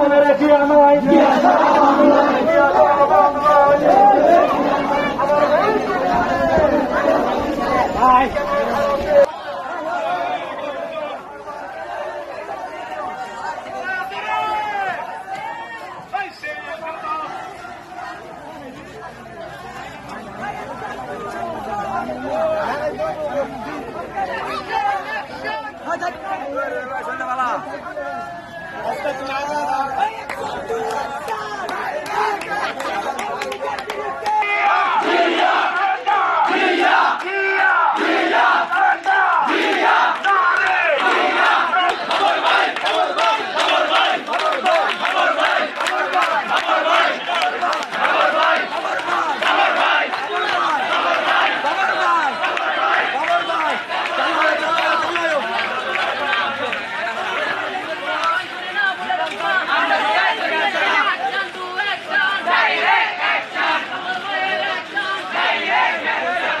মনে রাখি আমার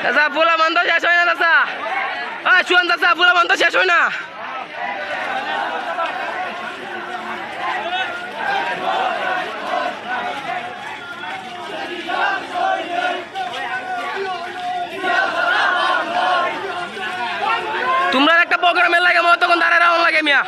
চাচা পোলা বন্ধ শেষ হয় না চাচা ওই শুয়ান চাচা পোলা বন্ধ শেষ হয় না। তোমরা একটা প্রোগ্রামের লাগে মতো তখন দাঁড়ায় রাউন লাগে, মিয়া।